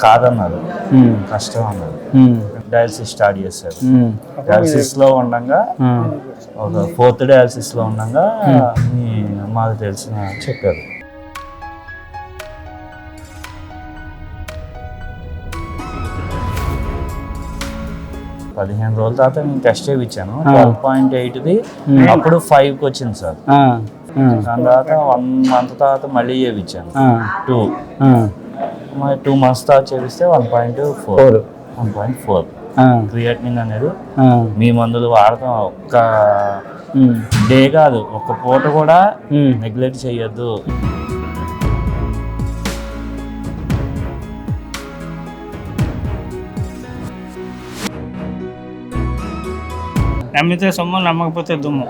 కాదన్నారు. కష్టం అన్నారు డయాలసిస్ స్టార్ట్ చేశారు. డయాలసిస్లో ఉండగా ఒక ఫోర్త్ డయాలసిస్లో ఉండగా మీ మాకు తెలిసిన చెప్పారు. పదిహేను రోజుల తర్వాత నేను టెస్ట్ చేయించాను. ట్వెల్వ్ పాయింట్ ఎయిట్ది. అప్పుడు ఫైవ్కి వచ్చింది సార్. దాని తర్వాత వన్ మంత్ తర్వాత మళ్ళీ చేయించాను. టూ. మరి టూ మంత్స్ తర్వాత చేపిస్తే one point four one point four ఆ, క్రియేటినిన్ అనేది మీ మందులు వాడటం ఒక్క డే కాదు ఒక్క పూట కూడా నెగ్లెక్ట్ చేయొద్దు. నమ్మితే సొమ్ము నమ్మకపోతే దుమ్ము.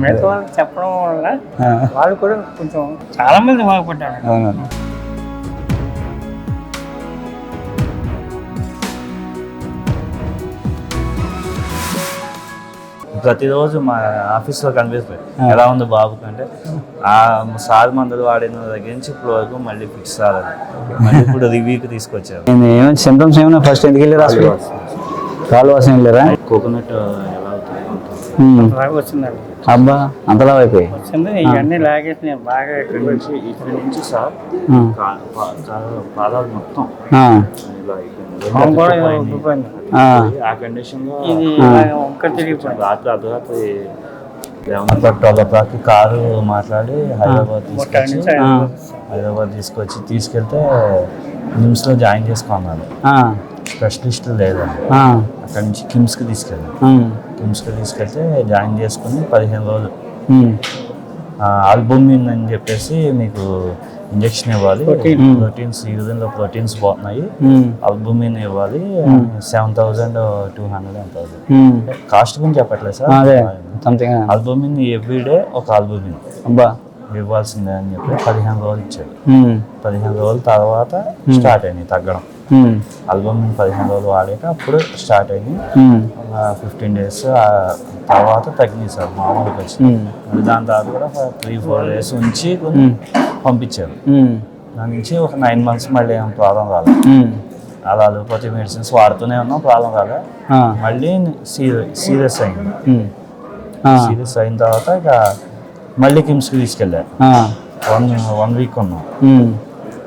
మిగతా వాళ్ళకి చెప్పడం వల్ల వాళ్ళు కూడా కొంచెం చాలా మంది బాగుపడ్డారు. ప్రతిరోజు మా ఆఫీస్లో కనిపిస్తుంది. ఎలా ఉంది బాబు అంటే ఆ సార్ మందులు వాడిన దగ్గర నుంచి ఇప్పుడు వరకు మళ్ళీ ఫిక్స్ రాలేదు. మళ్ళీ ఇప్పుడు రివ్యూకి తీసుకొచ్చారు. నేను ఏమైనా సిమ్టమ్స్ ఏమైనా ఫస్ట్ ఎందుకు వెళ్ళారు హాస్పిటల్ కాలు వాసన వెళ్ళారా కోకోనట్ అబ్బా అంతలా అయిపోయి వచ్చింది. ఇవన్నీ లాగేసి నేను బాగా ఇక్కడ నుంచి ఇక్కడ నుంచి సార్ పాదాలు మొత్తం ఆ, కండిషన్లో ఇది ఇలాగ ఒక్క తిరిగిపోయింది. రాత్రి అర్ధరాత్రి కారు మాట్లాడి హైదరాబాద్ తీసుకొచ్చి హైదరాబాద్ తీసుకొచ్చి తీసుకెళ్తే నిమ్స్లో జాయిన్ చేసుకున్నాను ఆ, స్పెషలిస్ట్ లేదండి. ఆ, అక్కడి నుంచి కిమ్స్కి తీసుకెళ్ళాను. కిమ్స్కి తీసుకెళ్తే జాయిన్ చేసుకుని పదిహేను రోజులు. ఉమ్, ఆల్బుమిన్ అని చెప్పేసి మీకు ఇంజెక్షన్ ఇవ్వాలి. ప్రోటీన్స్ యూరిన్లో ప్రోటీన్స్ పోతున్నాయి. ఆల్బుమిన్ ఇవ్వాలి. సెవెన్ థౌజండ్ టూ హండ్రెడ్ ఎంత. కాస్ట్ గురించి చెప్పట్లేదు సార్. అదే. సంథింగ్. ఆల్బుమిన్ ఎవ్రీడే ఒక ఆల్బుమిన్ అబ్బా. ఇవ్వాల్సిందే అని చెప్పి పదిహేను రోజులు ఇచ్చాడు. ఉమ్, పదిహేను రోజుల తర్వాత స్టార్ట్ అయింది తగ్గడం. ఉమ్, ఆల్బుమిన్ పదిహేను రోజులు వాడాక అప్పుడు స్టార్ట్ అయింది. ఫిఫ్టీన్ డేస్ తర్వాత తగ్గింది సార్ మామూలుగా వచ్చి ఉమ్, మళ్ళీ దాని తర్వాత కూడా త్రీ ఫోర్ డేస్ ఉంచి పంపించారు. దాని నుంచి ఒక నైన్ మంత్స్ మళ్ళీ ఏం ప్రాబ్లం రాలేదు ఉమ్, అలా అలోపతి మెడిసిన్స్ వాడుతూనే ఉన్నాం ప్రాబ్లం రాలే. మళ్ళీ సీరియస్ అయింది. సీరియస్ అయిన తర్వాత ఇక మళ్ళీ కిమ్స్కి తీసుకెళ్ళారు వన్ వన్ వీక్ ఉన్నాం.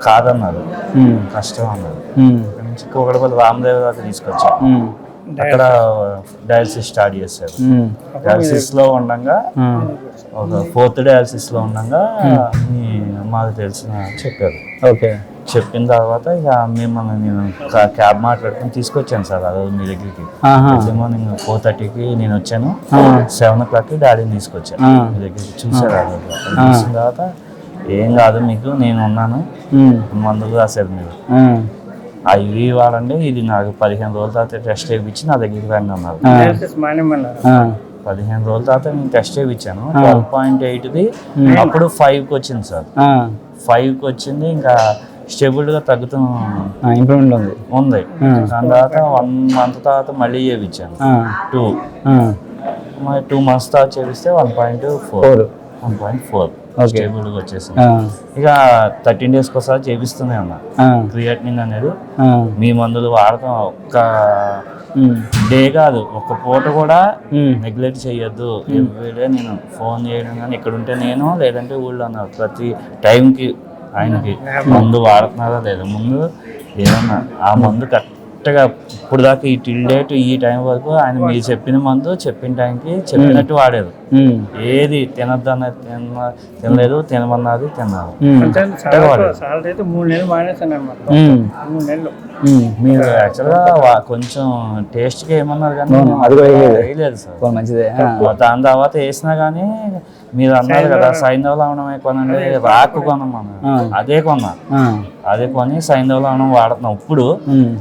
కాదన్నారు. కష్టం అన్నారు ఇక్కడ నుంచి కోకడపల్లి రామదేవ్ దాకా తీసుకొచ్చాం అక్కడ డయాలసిస్ స్టార్ట్ చేశారు. డయాలసిస్లో ఉండగా ఒక ఫోర్త్ డయాలసిస్లో ఉండగా మీ మాకు తెలిసిన చెప్పారు. ఓకే. చెప్పిన తర్వాత ఇక మిమ్మల్ని నేను క్యాబ్ మాట్లాడుకుని తీసుకొచ్చాను సార్ ఆ రోజు మీ దగ్గరికి. ఎర్లీ మార్నింగ్ ఫోర్ థర్టీకి నేను వచ్చాను. సెవెన్ ఓ క్లాక్కి డాడీని తీసుకొచ్చాను. మీ దగ్గరికి చూసారు ఆ. రోజు. చూసిన తర్వాత ఏం కాదు మీకు నేను ఉన్నాను. మందులు రాశారు మీరు. ఆ, ఇవి వాడండి ఇది నాకు పదిహేను రోజుల తర్వాత టెస్ట్ చేయించి నా దగ్గరికి రండి అన్నారు. పదిహేను రోజుల తర్వాత నేను టెస్ట్ చేయించాను. ట్వెల్వ్ పాయింట్ ఎయిట్ది అప్పుడు ఫైవ్కి వచ్చింది సార్. ఫైవ్కి వచ్చింది ఇంకా స్టేబుల్గా తగ్గుతూ ఇంప్రూవ్మెంట్ ఉంది. ఉంది. దాని తర్వాత వన్ మంత్ తర్వాత మళ్ళీ చేయించాను. టూ. టూ మంత్స్ తర్వాత చేపిస్తే one point four. One point four. Okay. స్టేబుల్గా వచ్చేసింది ఆ, ఇక థర్టీన్ డేస్కి ఒకసారి చేపిస్తూనే ఉన్నా ఆ, క్రియేటినిన్ అనేది మీ మందులు వాడటం ఒక్క డే కాదు ఒక్క పూట కూడా నెగ్లెక్ట్ చేయొద్దు ఎవ్రీడే నేను ఫోన్ చేయడం కానీ ఇక్కడ ఉంటే నేను లేదంటే ఊళ్ళో ఉన్నారు ప్రతి టైంకి ఆయనకి మందు వాడుతున్నారా లేదా ముందు ఏమన్నా ఆ మందు కరెక్ట్గా ఇప్పుడు దాకా ఈ టిల్ డేట్ ఈ టైం వరకు ఆయన మీరు చెప్పిన మందు చెప్పిన టైంకి చెప్పినట్టు వాడారు. ఉమ్, ఏది తినద్దన్న తిన తినలేదు తినమన్నది తిన్నారు ఉమ్, అంటే సాలరీ సాలరీ అయితే మూడు నెలలు మానేసాను అనమాట మూడు నెలలు. మీరు యాక్చువల్గా కొంచెం టేస్ట్కి ఏమన్నారు కానీ అది కూడా వేయలేదు. సార్. మంచిదే. దాని తర్వాత వేసినా కానీ మీరు అన్నారు కదా సైంధవ లవణమే కొనండి రాకు కొనమన్నా ఆ. అదే కొన్నా. అదే కొని సైంధవ లవణం వాడుతున్నాం. ఇప్పుడు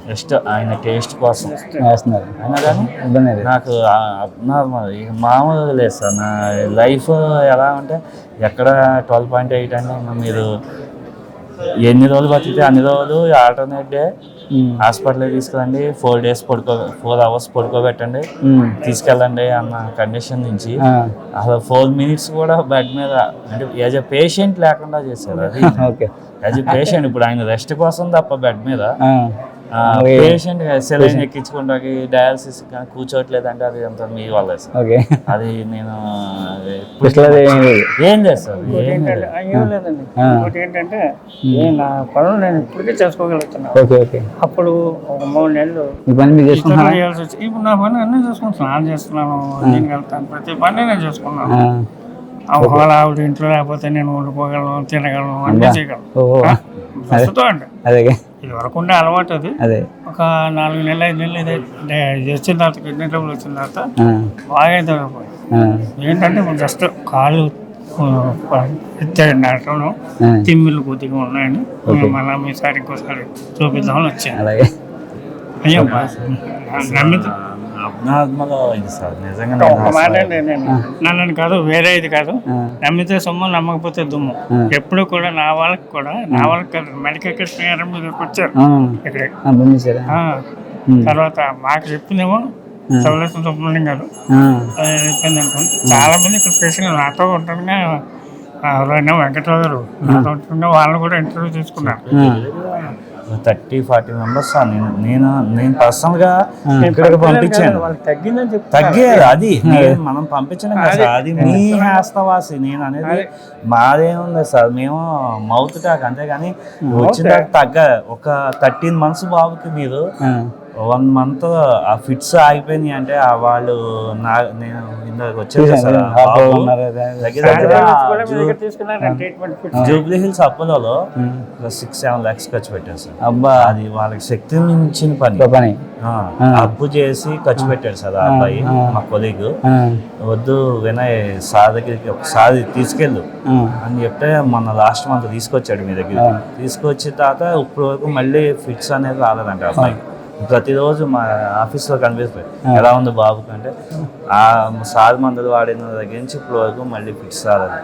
జస్ట్ ఆయన టేస్ట్ కోసం. వేస్తున్నారు. అయినా కానీ నాకు మామూలుగా లేదు సార్. నా లైఫ్ ఎలా అంటే ఎక్కడ ట్వెల్వ్ పాయింట్ ఎయిట్ ఇంకా మీరు ఎన్ని రోజులు బతికితే అన్ని రోజులు ఆల్టర్నేట్ డే ఉమ్, హాస్పిటల్కి తీసుకెళ్ళండి. ఫోర్ డేస్ పడుకో ఫోర్ అవర్స్ పడుకోబెట్టండి. తీసుకెళ్ళండి అన్న కండిషన్ నుంచి. అసలు ఫోర్ మినిట్స్ కూడా బెడ్ మీద అంటే యాజ్ ఎ పేషెంట్ లేకుండా చేశారు అది యాజ్ పేషెంట్ ఇప్పుడు ఆయన రెస్ట్ కోసం తప్ప బెడ్ మీద. పేషెంట్ సెలైన్ ఎక్కించుకుంటాకి డయాలసిస్ కానీ కూర్చోట్లేదంటే అది అంత మీ వల్ల సార్. అది నేను ఏం లేదు. సార్. ఇంకోటి ఏంటంటే నేను నా పనులు నేను ఇప్పటికే చేసుకోగలుగుతున్నాను. Okay okay. అప్పుడు ఒక మూడు నెలలు చేయాల్సి వచ్చి ఇప్పుడు నా పని అన్నీ చేసుకుంటున్నాను స్నానం చేస్తున్నాను దీనికి వెళ్తాను ప్రతి పని నేను చేసుకున్నాను. ఒకవేళ ఆవిడ ఇంట్లో లేకపోతే నేను వండుకోగలను తినగలను అన్నీ. చేయగలను? ప్రస్తుతం అండి. అదే. ఇది వరకు ఉండే అలవాటు అది. అదే. ఒక నాలుగు నెలలు ఐదు నెలలు ఇదే వచ్చిన తర్వాత కిడ్నీ ట్రబుల్ వచ్చిన తర్వాత బాగా తగ్గిపోయింది ఏంటంటే జస్ట్ కాళ్ళు ఆ, తిమ్మిళ్ళు కొద్దిగా ఉన్నాయని మళ్ళీ మీసారి ఇంకోసారి చూపిద్దామని వచ్చాను. అలాగే. అయ్యో నమ్మితే ఇది సార్. నిజంగా నన్ను కాదు వేరే ఇది కాదు. నమ్మితే సొమ్ము నమ్మకపోతే దుమ్ము. ఎప్పుడు కూడా నా వాళ్ళకి కూడా నా వాళ్ళకి కాదు మెడికల్ మీరు వచ్చారు. ఇక్కడ తర్వాత మాకు చెప్పిందేమో సౌలభ్యం సుబ్రహ్మణ్యం గారు. చెప్పింది అనుకోండి. చాలా మంది ఇక్కడ పేషెంట్ నాతో ఎవరైనా వెంకట్రావు గారు. నాతో వాళ్ళని కూడా ఇంటర్వ్యూ తీసుకున్నారు. థర్టీ ఫార్టీ మెంబర్స్ నేను నేను నేను పర్సనల్గా ఇక్కడికి పంపించాను. తగ్గిందని తగ్గేది అది. మనం పంపించడం కదా అది. మీ హస్తవాసి. నేను అనేది మాదేముంది సార్. మేము మౌత్ టాక్ అంతేగాని వచ్చిన తగ్గ ఒక థర్టీన్ మంత్స్ బాబుకి మీరు వన్ మంత్ ఆ ఫిట్స్ ఆగిపోయినాయి అంటే ఆ వాళ్ళు నా నేను ఇందాక. దగ్గర దగ్గర దగ్గర జూబ్లీ హిల్స్ అపోలోలో సిక్స్ సెవెన్ ల్యాక్స్ ఖర్చు పెట్టారు సార్. అబ్బా. అది వాళ్ళకి శక్తి మించిన పని. పని. ఆ, అప్పు చేసి ఖర్చు పెట్టాడు సార్ ఆ అబ్బాయి మా కొలీగ్ వద్దు వినయ్ సార్ దగ్గరికి ఒకసారి తీసుకెళ్ళు. అని చెప్తే మొన్న లాస్ట్ మంత్ తీసుకొచ్చాడు మీ దగ్గరికి. తీసుకొచ్చిన తర్వాత ఇప్పుడు వరకు మళ్ళీ ఫిట్స్ అనేది రాలేదంట అబ్బాయి. ప్రతిరోజు మా ఆఫీస్లో కనిపిస్తుంది ఎలా ఉంది బాబుకి అంటే ఆ సార్ మందులు వాడిన దగ్గర నుంచి ఇప్పుడు వరకు మళ్ళీ ఫిట్స్ రాలేదు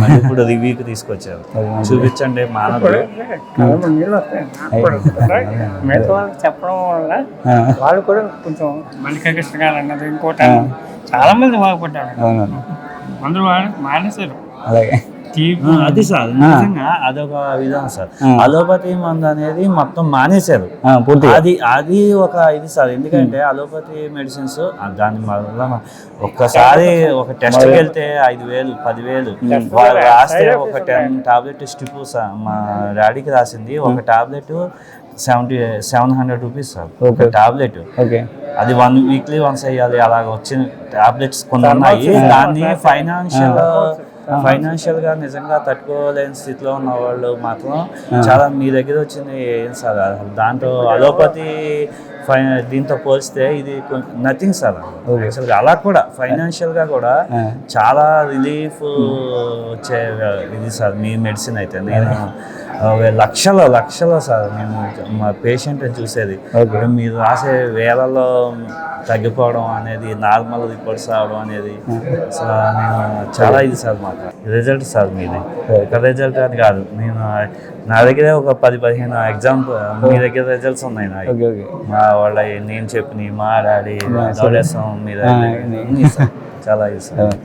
మళ్ళీ ఇప్పుడు రివ్యూకి తీసుకొచ్చారు. చూపించండి మానవుడు. మిగతా వాళ్ళకి చెప్పడం వల్ల వాళ్ళు కూడా కొంచెం మల్లికా కృష్ణ గారు అన్నది ఇంకోటి చాలా మంది బాగుపడ్డారు. మందులు వాడి మానేశారు. అలాగే. అది సార్ నిజంగా అదొక విధానం సార్. అలోపతి మందు అనేది మొత్తం మానేశారు. అది అది ఒక ఇది సార్ ఎందుకంటే అలోపతి మెడిసిన్స్ దాని వల్ల ఒక్కసారి ఒక టెస్ట్కి వెళ్తే ఐదు వేలు పదివేలు. వాళ్ళు రాస్తే ఒక టెన్ టాబ్లెట్ స్టిప్ మా డాడీకి రాసింది. ఒక tablet seventy seven hundred rupees sir. ఒక టాబ్లెట్. ఓకే. అది వన్ వీక్లీ వన్స్ వేయాలి. అలాగ వచ్చిన టాబ్లెట్స్ కొన్ని ఉన్నాయి. దాన్ని ఫైనాన్షియల్ ఫైనాన్షియల్గా నిజంగా తట్టుకోలేని స్థితిలో ఉన్న వాళ్ళు మాత్రం చాలా మీ దగ్గర వచ్చింది ఏం సార్? దాంతో అలోపతి ఫై దీంతో పోలిస్తే ఇది నథింగ్ సార్ యాక్చువల్గా అలా కూడా ఫైనాన్షియల్గా కూడా చాలా రిలీఫ్ వచ్చే ఇది సార్ మీ మెడిసిన్ అయితే. నేను లక్షల లక్షల సార్ నేను మా పేషెంట్ చూసేది. మీరు రాసే వేలలో తగ్గిపోవడం అనేది నార్మల్ రిపోర్ట్స్ రావడం అనేది అసలు నేను చాలా ఇది సార్ మాకు. రిజల్ట్ సార్ మీది. ఒక రిజల్ట్ అని కాదు. నేను నా దగ్గరే ఒక పది పదిహేను ఎగ్జాంపుల్ మీ దగ్గర రిజల్ట్స్ ఉన్నాయి నాకు. మా వాళ్ళ నేను చెప్పిన మా డాడీ మీద. చాలా ఇది సార్.